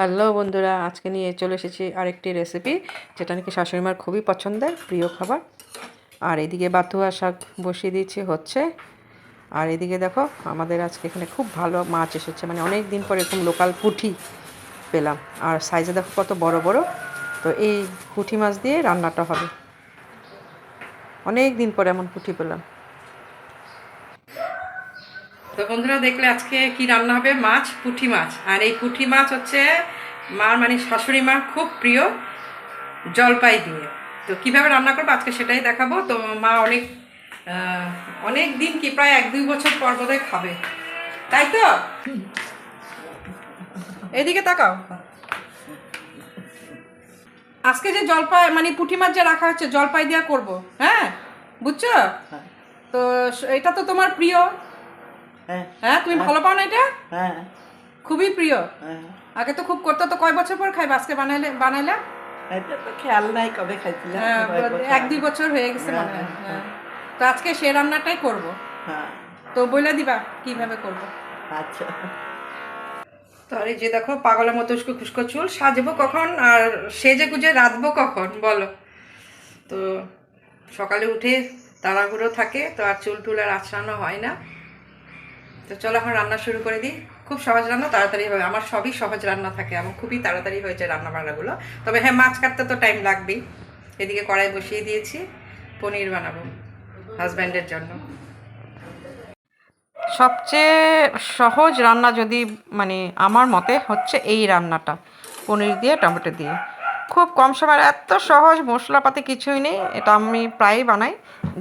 Hello বন্ধুরা, আজকে নিয়ে চলে এসেছি আরেকটি রেসিপি যেটা নাকি শাশুড়িমার খুবই পছন্দের, প্রিয় খাবার। আর এদিকে বাতুয়া শাক বসিয়ে দিয়েছি হচ্ছে। আর এদিকে দেখো, আমাদের আজকে এখানে খুব ভালো মাছ এসেছে মানে অনেক দিন পর এরকম লোকাল পুঁটি পেলাম। আর সাইজে দেখো কত বড় বড়। তো এই পুঁটি মাছ দিয়ে রান্নাটা হবে। অনেক দিন পরে এমন পুঁটি পেলাম। তো বন্ধুরা দেখলে আজকে কি রান্না হবে? মাছ পুঁটি মাছ। আর এই পুঁটি মাছ হচ্ছে মার মানে শাশুড়ি মার খুব প্রিয় জলপাই দিয়ে। তো কীভাবে রান্না করব আজকে সেটাই দেখাবো। তো মা অনেক অনেক দিন কি প্রায় এক দুই বছর পর বোধহয় খাবে। তাই তো? এদিকে তাকাও। আজকে যে জলপাই মানে পুঁটি মাছ যে রাখা হচ্ছে জলপাই দিয়া করব। হ্যাঁ? বুঝছ? তো এটা তো তোমার প্রিয়। হ্যাঁ। হ্যাঁ তুমি ভালো পাও না এটা? হ্যাঁ। খুবই প্রিয়। হ্যাঁ। আগে তো খুব করতো তো কয় বছর পর খাইবে? আজকে বানাইলে বানাইলে? এটা তো খেয়াল নাই কবে খাইছিলাম হ্যাঁ, এক দুই বছর হয়ে গেছে মনে হয় হ্যাঁ। তো আজকে সে রান্নাটাই করব। হ্যাঁ। তো বলে দিবা কীভাবে করব? আচ্ছা। তো আর এই যে দেখো পাগলের মতো উস্কো খুস্কো চুল সাজবো কখন আর সেজে গুজে রাঁধবো কখন বলো? তো সকালে উঠে তাড়াহুড়ো থাকে তো আর চুল টুল আর আছড়ানো হয় না। তো চলো এখন রান্না শুরু করে দিই। খুব সহজ রান্না, তাড়াতাড়ি হবে। আমার সবই সহজ রান্না থাকে আমার খুবই তাড়াতাড়ি হয়ে যায় রান্না বান্নাগুলো। তবে হ্যাঁ মাছ কাটতে তো টাইম লাগবেই। এদিকে কড়াই বসিয়ে দিয়েছি। পনির বানাবো হাজব্যান্ডের জন্য। সবচেয়ে সহজ রান্না যদি মানে আমার মতে হচ্ছে এই রান্নাটা। পনির দিয়ে, টমেটো দিয়ে। খুব কম সময়, এত সহজ মশলাপাতি কিছুই নেই। এটা আমি প্রায়ই বানাই,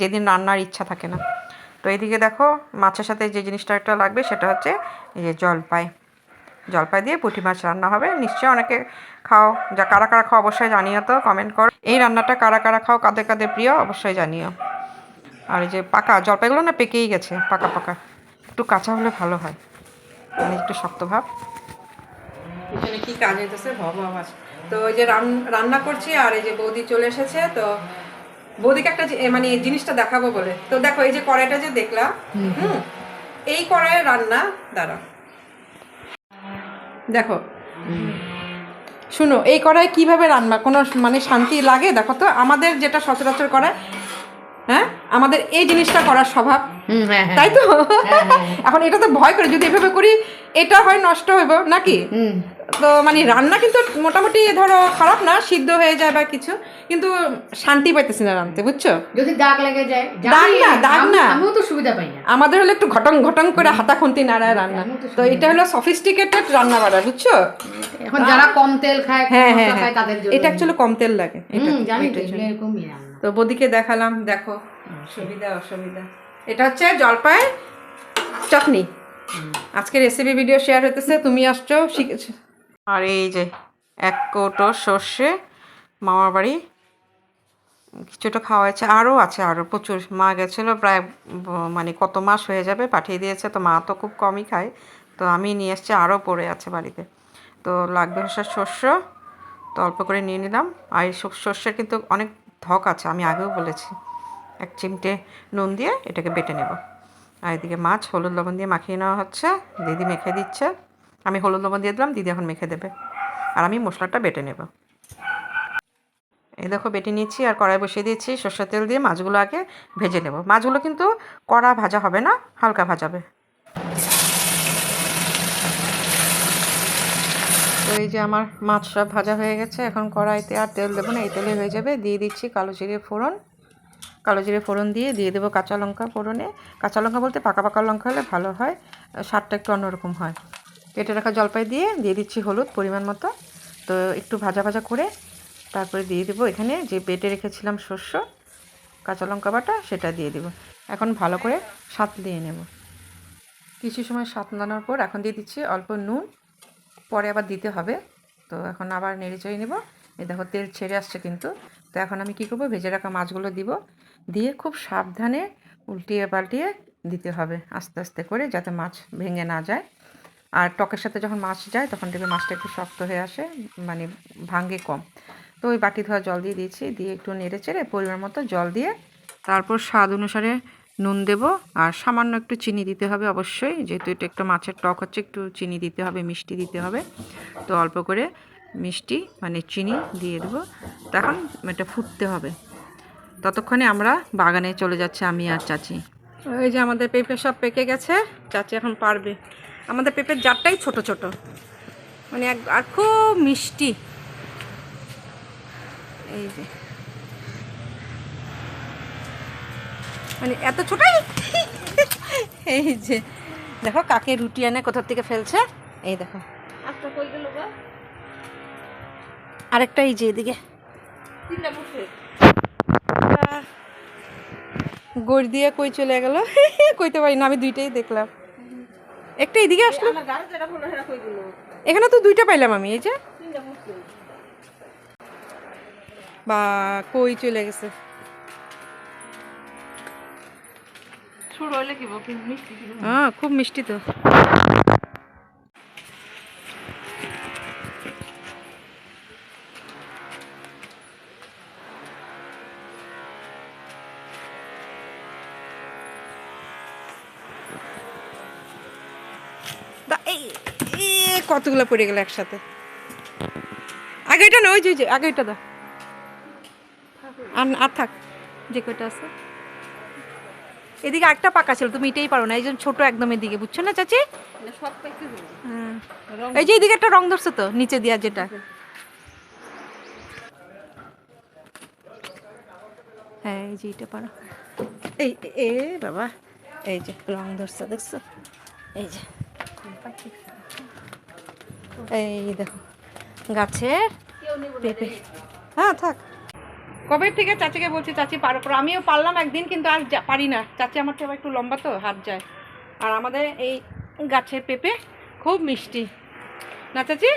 যেদিন রান্নার ইচ্ছা থাকে না। তো এইদিকে দেখো, মাছের সাথে যে জিনিসটা একটা লাগবে সেটা হচ্ছে এই যে জলপাই। জলপাই দিয়ে পুঁটি মাছ রান্না হবে। নিশ্চয়ই অনেকে খাও, যা কারা কারা খাও অবশ্যই জানিও তো কমেন্ট করো। এই রান্নাটা কারা কারা খাও, কাদের কাদের প্রিয় অবশ্যই জানিও। আর এই যে পাকা, জলপাইগুলো না পেকেই গেছে, পাকা পাকা। একটু কাঁচা হলে ভালো হয়। মানে একটু শক্ত ভাব। এখানে কি কাজ হইতেছে? ভগবান। তো ওই যে রান- রান্না করছি আর এই যে বৌদি চলে এসেছে, তো বৌদিকে একটা মানে জিনিসটা দেখাবো বলে। তো দেখো এই যে কড়াইটা যে দেখলাম হুম এই কড়াইয়ের রান্না দাঁড়া দেখো শুনো এই কড়াই কীভাবে রান্না? কোনো মানে শান্তি লাগে? দেখো তো আমাদের যেটা সচরাচর করায় হ্যাঁ আমাদের এই জিনিসটা করার স্বভাব। তাই তো? এখন এটা তো ভয় করে যদি এভাবে করি এটা হয় নষ্ট হইব নাকি? তো মানে রান্না কিন্তু মোটামুটি ধরো খারাপ না সিদ্ধ হয়ে যায় বা কিছু কিন্তু শান্তি পাইতেছি না রান্নতে বুঝছ? যদি দাগ লেগে যায় দাগ না, দাগ না। আমিও তো সুবিধা পাই না। আমাদের হলো একটু ঘটং ঘটং করে হাতা খুন্তি নাড়ায় রান্না। তো এটা হলো সফিস্টিকেটেড রান্না বাড়া বুঝছ? এখন যারা কম তেল খায় হ্যাঁ হ্যাঁ হ্যাঁ। তাদের জন্য এটা অ্যাকচুয়ালি কম তেল লাগে। এটা জানি তো এরকমই রান্না। তো বদিকে দেখালাম দেখো। সুবিধা অসুবিধা। এটা হচ্ছে জলপাই চাটনি। আজকে রেসিপি ভিডিও শেয়ার হতেছে তুমি আসছো শিখেছো আর এই যে এক কৌটো সর্ষে, মামার বাড়ি, কিছুটা খাওয়া হয়েছে আরও আছে, আরও প্রচুর। মা গেছিল প্রায় মানে কত মাস হয়ে যাবে পাঠিয়ে দিয়েছে, তো মা তো খুব কমই খায়। তো আমি নিয়ে এসছি, আরও পড়ে আছে বাড়িতে। তো লাগবে হচ্ছে শস্য তো অল্প করে নিয়ে নিলাম। আর এই শস- শস্যের কিন্তু অনেক ধক আছে, আমি আগেও বলেছি। এক চিমটে নুন দিয়ে এটাকে বেটে নেব। আর এদিকে মাছ, হলুদ লবণ দিয়ে মাখিয়ে নেওয়া হচ্ছে, দিদি মেখে দিচ্ছে। আমি হলুদ লবণ দিয়ে দিলাম, দিদি এখন মেখে দেবে। আর আমি মশলাটা বেটে নেব। এই দেখো বেটে নিয়েছি আর কড়াই বসিয়ে দিয়েছি। সর্ষের তেল দিয়ে মাছগুলো আগে ভেজে নেব। মাছগুলো কিন্তু কড়া ভাজা হবে না, হালকা ভাজাবে তো এই যে আমার মাছ সব ভাজা হয়ে গেছে। এখন কড়াইতে আর তেল দেবো না, এই তেলে হয়ে যাবে। দিয়ে দিচ্ছি কালো জিরে ফোড়ন। কালো জিরে ফোড়ন দিয়ে দিয়ে দেবো কাঁচা লঙ্কা ফোড়নে। কাঁচা লঙ্কা বলতে পাকা পাকা লঙ্কা হলে ভালো হয়। স্বাদটা একটু অন্যরকম হয়। কেটে রাখা জলপাই দিয়ে দিয়ে দিচ্ছি হলুদ পরিমাণ মতো। তো একটু ভাজা ভাজা করে তারপরে দিয়ে দেবো এখানে যে বেটে রেখেছিলাম শস্য, কাঁচা লঙ্কা বাটা, সেটা দিয়ে দেবো। এখন ভালো করে সাত দিয়ে নেব। কিছু সময় সাতলানোর পর এখন দিয়ে দিচ্ছি অল্প নুন। পরে আবার দিতে হবে। তো এখন আবার নেড়ে চেড়ে নেব। এই দেখো তেল ছেড়ে আসছে কিন্তু। তো এখন আমি কী করব? ভেজে রাখা মাছগুলো দিব। দিয়ে খুব সাবধানে উল্টিয়ে পাল্টিয়ে দিতে হবে আস্তে আস্তে করে যাতে মাছ ভেঙে না যায়। আর টকের সাথে যখন মাছ যায়, তখন দেখবে মাছটা একটু শক্ত হয়ে আসে মানে ভাঙ্গে কম। তো ওই বাটি ধোয়া জল দিয়ে দিয়েছি, দিয়ে একটু নেড়ে চেড়ে পরিমাণ মতো জল দিয়ে তারপর স্বাদ অনুসারে নুন দেব। আর সামান্য একটু চিনি দিতে হবে অবশ্যই, যেহেতু এটা একটা মাছের টক, হচ্ছে একটু চিনি দিতে হবে, মিষ্টি দিতে হবে। তো অল্প করে মিষ্টি মানে চিনি দিয়ে দেবো। তখন এটা ফুটতে হবে। ততক্ষণে আমরা বাগানে চলে যাচ্ছে, আমি আর চাচি। ওই যে আমাদের পেঁপে সব পেকে গেছে, চাচি এখন পারবে। আমাদের পেঁপের জারটাই ছোট ছোট। মানে এক আর খুব মিষ্টি। এই যে। মানে এত ছোটাই এই যে। দেখো কাকে রুটি এনে কোথা থেকে ফেলছে? এই দেখো। আরেকটা এই যে এদিকে। গড় দিয়ে কই চলে গেল? কইতে পারি না আমি দুইটাই দেখলাম। একটা এদিকে আসলো। এখানে তো দুইটা পাইলাম আমি এই যে। বা কই চলে গেছে? হ্যাঁ খুব মিষ্টি তো। কতগুলো পড়ে গেল একসাথে? আগে এটা না ওই যে যে আগে এটা দা আর আর থাক যে কয়টা আছে? এদিকে একটা পাকা ছিল তুমি এটাই পারো না এই জন্য ছোট একদম এদিকে বুঝছ না চাচি? হ্যাঁ। এই যে এদিকে একটা রং ধরছে তো নিচে দিয়া যেটা। হ্যাঁ এই যে এটা পারো। এই এ বাবা এই যে রং ধরছে দেখছ? এই যে। এই দেখো গাছের পেঁপে। হ্যাঁ থাক। কবে থেকে চাচিকে বলছি চাচি পারো পারো আমিও পারলাম একদিন কিন্তু আর যা- পারি না। চাচি আমার থেকে একটু লম্বা তো হাত যায়। আর আমাদের এই গাছের পেঁপে খুব মিষ্টি। না চাচি?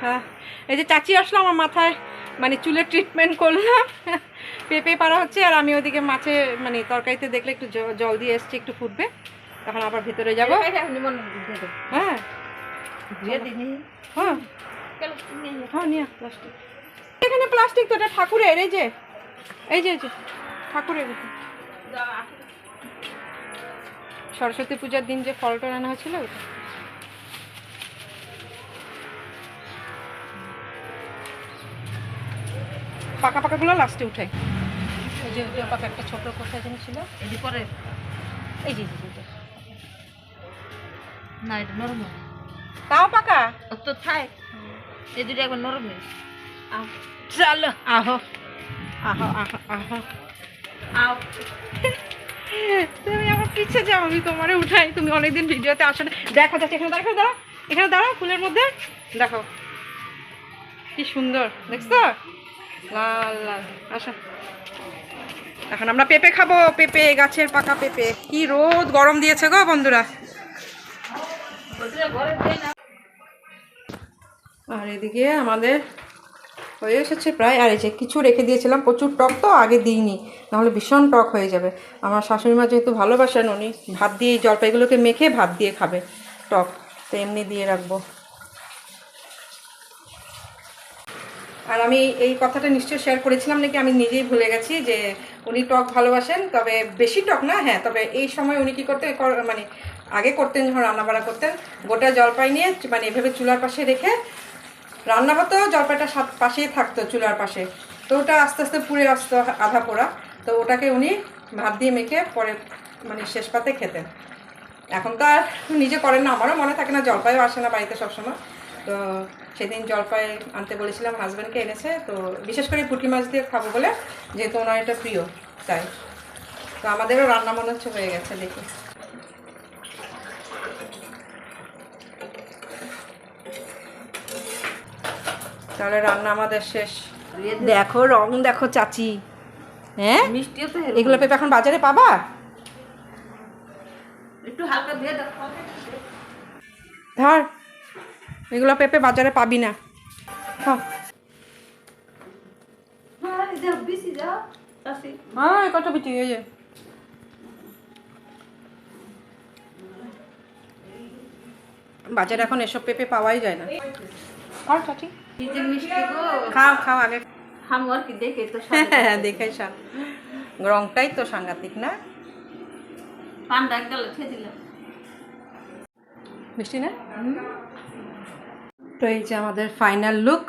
হ্যাঁ। এই যে চাচি আসলো আমার মাথায় মানে চুলের ট্রিটমেন্ট করলাম। পেঁপে পাড়া হচ্ছে আর আমি ওদিকে মাছে মানে তরকারিতে দেখলে একটু জল দিয়ে এসছি একটু ফুটবে। তখন আবার ভিতরে যাব? হ্যাঁ হ্যাঁ হ্যাঁ। নিয়ে প্লাস্টিক। এখানে প্লাস্টিক তো এটা ঠাকুরের এই যে। এই যে ঠাকুরের সরস্বতী পূজার দিন যে ফলটা আনা হয়েছিল ওটা। পাকা পাকাগুলো লাস্টে উঠে। ওই যে পাকা একটা ছোট কোথায় ছিল। এই যে যে, এই যে। না এটা নরম তাও পাকা? তো থাই। এই দুটো একবার নরম চলো আহো। আহো আহো আহো। আও। তুমি আমার পিছে যাও আমি তোমারে উঠাই। তুমি অনেকদিন ভিডিওতে আসো না। দেখো যাচ্ছে এখানে এখানে দাঁড়াও। এখানে দাঁড়াও ফুলের মধ্যে। দেখো। কি সুন্দর দেখছ? লাল লাল। আসো। এখন আমরা পেঁপে খাব পেঁপে গাছের পাকা পেঁপে। কি রোদ গরম দিয়েছে গো বন্ধুরা। আর এদিকে আমাদের হয়ে এসেছে প্রায়। আর এই যে কিছু রেখে দিয়েছিলাম, প্রচুর টক তো আগে দিইনি, নাহলে ভীষণ টক হয়ে যাবে। আমার শাশুড়ি মা যেহেতু ভালোবাসেন, উনি ভাত দিয়ে জলপাইগুলোকে মেখে ভাত দিয়ে খাবে টক। তো এমনি দিয়ে রাখব। আর আমি এই কথাটা নিশ্চয়ই শেয়ার করেছিলাম নাকি আমি নিজেই ভুলে গেছি যে উনি টক ভালোবাসেন, তবে বেশি টক না হ্যাঁ তবে এই সময় উনি কী করতেন, কর- মানে আগে করতেন যখন রান্নাবাড়া করতেন, গোটা জলপাই নিয়ে মানে এভাবে চুলার পাশে রেখে রান্না হতো, জলপাইটা সাত পাশেই থাকতো চুলার পাশে। তো ওটা আস্তে আস্তে পুড়ে আসতো আধা পোড়া। তো ওটাকে উনি ভাত দিয়ে মেখে পরে মানে শেষ পাতে খেতেন। এখন তো আর নিজে করেন না, আমারও মনে থাকে না, জলপাইও আসে না বাড়িতে সবসময়। তো সেদিন জলপাই আনতে বলেছিলাম হাজব্যান্ডকে এনেছে তো বিশেষ করে পুঁটি মাছ দিয়ে খাব বলে যেহেতু ওনার এটা প্রিয় তাই। তো আমাদেরও রান্না মনে হচ্ছে হয়ে গেছে দেখি। তাহলে রান্না আমাদের শেষ। দেখো রং দেখো চাচি। হ্যাঁ? মিষ্টিও তো এগুলো পেঁপে এখন বাজারে পাবা? একটু হালকা দিয়ে দাও। ধর। এগুলো পেঁপে বাজারে পাবি না। হ্যাঁ হ্যাঁ কত বিচি এই যে। বাজারে এখন এসব পেঁপে পাওয়াই যায় না। খাও খাও আগে। দেখে তো হ্যাঁ দেখাই সাং। রংটাই তো সাংঘাতিক না? পান্ডা গেল খেয়ে দিলাম মিষ্টি না? তো এই যে আমাদের ফাইনাল লুক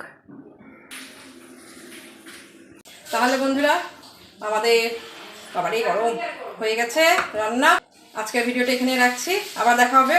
তাহলে বন্ধুরা, আমাদের সবারই গরম হয়ে গেছে রান্না। আজকের ভিডিওটা এখানে রাখছি। আবার দেখা হবে।